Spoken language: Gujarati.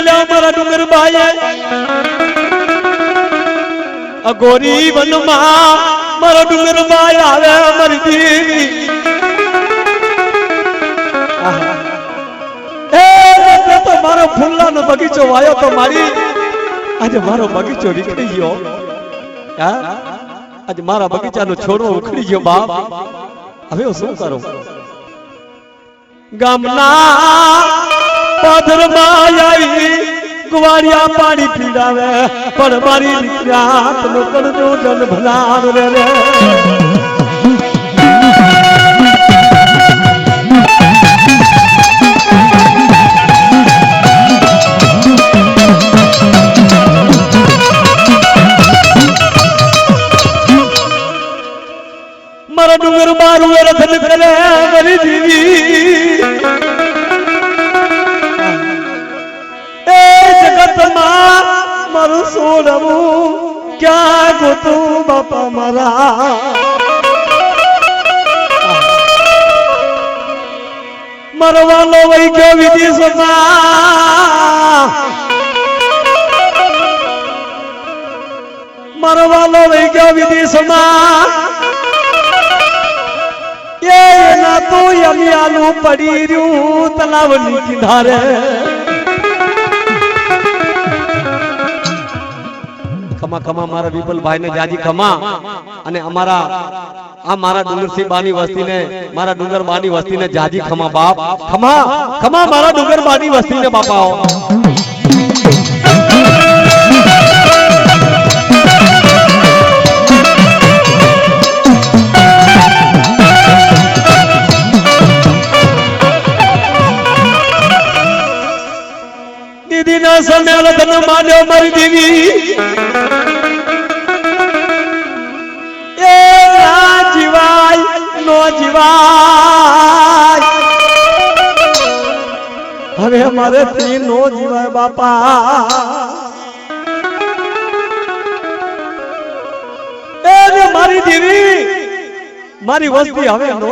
મેલ્યા મારા ડુંગર મારો ડુંગર તો મારો ફૂલનો બગીચો વાયો તો મારી. આજે મારો બગીચો નીકળી ગયો. હા? આજે મારા બગીચાનો છોડવો ઉખડી ગયો બાપ. હવે હું શું કરું? ગામના પાદરમાં આવી ગુવારિયા પાણી પીડાવે, પણ મારી નિત્યાત નો કરજો જન ભલાર રે મારા ડુંગર મારું રથન કરે મારી દીવી મારું સોડવું ક્યાં ગોતું બાપા મારા મરવાનો વહી ગયો વિદેશમાં મરવાનો વહી ગયો વિદેશમાં એના તો યમિયાનું પડી રહ્યું, તલાવની કિનારે. ખમા ખમા, મારા વિપુલભાઈ ને જાજી ખમા. અને અમારા, આ મારા ડુંગરસિંહ બાની વસ્તીને, મારા ડુંગર બાની વસ્તીને જાજી ખમા બાપ. ખમા ખમા મારા ડુંગર બાની વસ્તીને બાપાઓ. દીદીના સમેલ ધન માન્યો મારી દેવી. એ જીવાય નો જીવાય હવે મારે થી નો જીવાય બાપા. એ મારી દેવી, મારી વસ્તી હવે નો